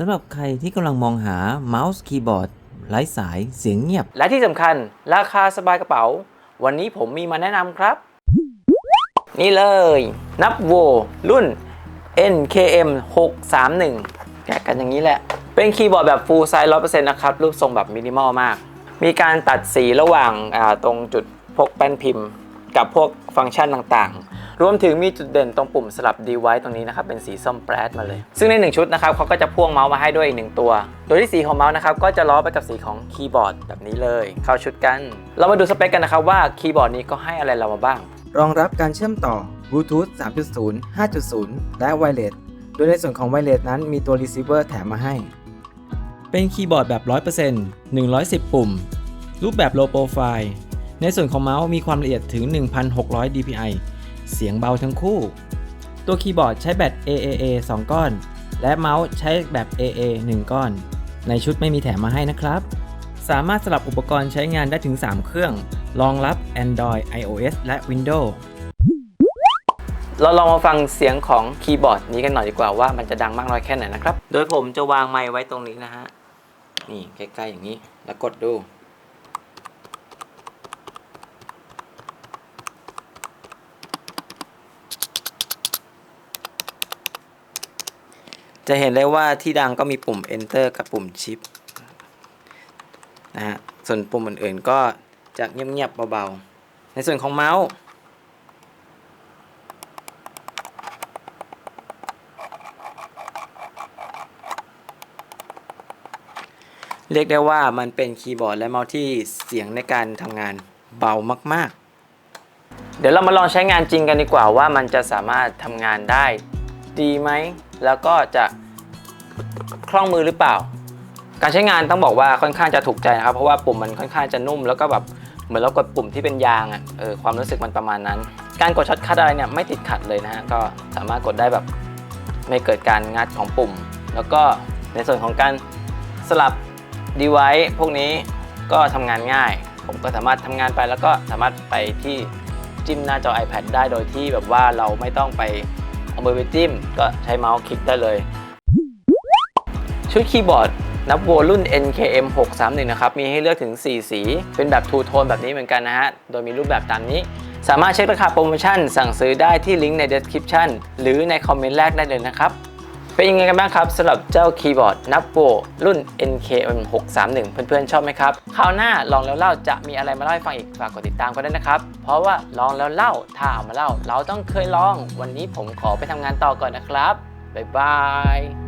สำหรับใครที่กำลังมองหาเมาส์คีย์บอร์ดไร้สายเสียงเงียบ และที่สำคัญราคาสบายกระเป๋า วันนี้ผมมีมาแนะนำครับ นี่เลย นับโวรุ่น NKM 631แกะกันอย่างนี้แหละ เป็นคีย์บอร์ดแบบ full size 100%นะครับ รูปทรงแบบมินิมอลมาก มีการตัดสีระหว่างตรงจุดพกแป้นพิมพ์ กับพวกฟังก์ชันต่าง รวมถึงมีจุดเด่นตรงปุ่มสลับ device ตรงนี้นะครับเป็นสีส้มแปรดมาเลย ซึ่งใน 1 ชุดนะครับเขาก็จะพ่วงเมาส์มาให้ด้วยอีกหนึ่งตัว โดยที่สีของเมาส์นะครับก็จะล้อไปกับสีของคีย์บอร์ดแบบนี้เลย เข้าชุดกัน เรามาดูสเปคกันนะครับว่าคีย์บอร์ดนี้ก็ให้อะไรเรามาบ้าง รองรับการเชื่อมต่อ Bluetooth 3.0 5.0 และ Wireless โดยในส่วนของ Wireless นั้นมีตัว Receiver แถมมาให้ เป็นคีย์บอร์ดแบบ 100% 110 ปุ่ม รูปแบบ low profile ในส่วนของเมาส์มีความละเอียดถึง 1,600 dpi เสียงเบาทั้งคู่ ตัวคีย์บอร์ดใช้แบต AAA 2 ก้อน และเมาส์ใช้แบบ AA 1 ก้อน ในชุดไม่มีแถมมาให้นะครับ สามารถสลับอุปกรณ์ใช้งานได้ถึง 3 เครื่อง รองรับ Android iOS และ Windows เราลองมาฟังเสียงของคีย์บอร์ดนี้กันหน่อยดีกว่าว่ามันจะดังมากน้อยแค่ไหนนะครับ โดยผมจะวางไมค์ไว้ตรงนี้นะฮะ นี่ใกล้ๆอย่างนี้ แล้วกดดู จะเห็นได้ว่าที่ดังก็มีปุ่ม enter กับปุ่ม shift นะฮะ ส่วนปุ่มอื่นๆก็จะเงียบๆเบาๆ ในส่วนของเมาส์เรียกได้ว่ามันเป็นคีย์บอร์ดและเมาส์ที่เสียงในการทำงานเบามากๆ เดี๋ยวเรามาลองใช้งานจริงกันดีกว่าว่ามันจะสามารถทำงานได้ดีไหม แล้วก็จะคล่องมือหรือเปล่า การใช้งานต้องบอกว่าค่อนข้างจะถูกใจนะครับ เพราะว่าปุ่มมันค่อนข้างจะนุ่ม แล้วก็แบบเหมือนเรากดปุ่มที่เป็นยางอะเออความรู้สึกมันประมาณนั้น การกดช็อตคัทอะไรเนี่ยไม่ติดขัดเลยนะฮะก็สามารถกดได้แบบไม่เกิดการงัดของปุ่ม แล้วก็ในส่วนของการสลับดีไว c e พวกนี้ก็ทำงานง่าย ผมก็สามารถทำงานไปแล้วก็สามารถไปที่จิ้มหน้าจอ iPad ได้โดยที่แบบว่าเราไม่ต้องไป เอามือไปจิ้ม ก็ใช้เมาส์คลิกได้เลย ชุดคีย์บอร์ดนับโวรุ่น NKM 631นะครับ มีให้เลือกถึง 4 สี เป็นแบบทูโทนแบบนี้เหมือนกันนะฮะ โดยมีรูปแบบตามนี้ สามารถเช็คราคาโปรโมชั่น สั่งซื้อได้ที่ลิงก์ใน description หรือในคอมเมนต์แรกได้เลยนะครับ เป็นยังไงกันบ้างครับสำหรับเจ้าคีย์บอร์ดนับโวรุ่น NKM 631 เพื่อนๆชอบไหมครับ คราวหน้าลองแล้วเล่าจะมีอะไรมาเล่าให้ฟังอีกฝากกดติดตามกันด้วยนะครับ เพราะว่าลองแล้วเล่าถ้าเอามาเล่า เราต้องเคยลอง วันนี้ผมขอไปทำงานต่อก่อนนะครับบ๊ายบาย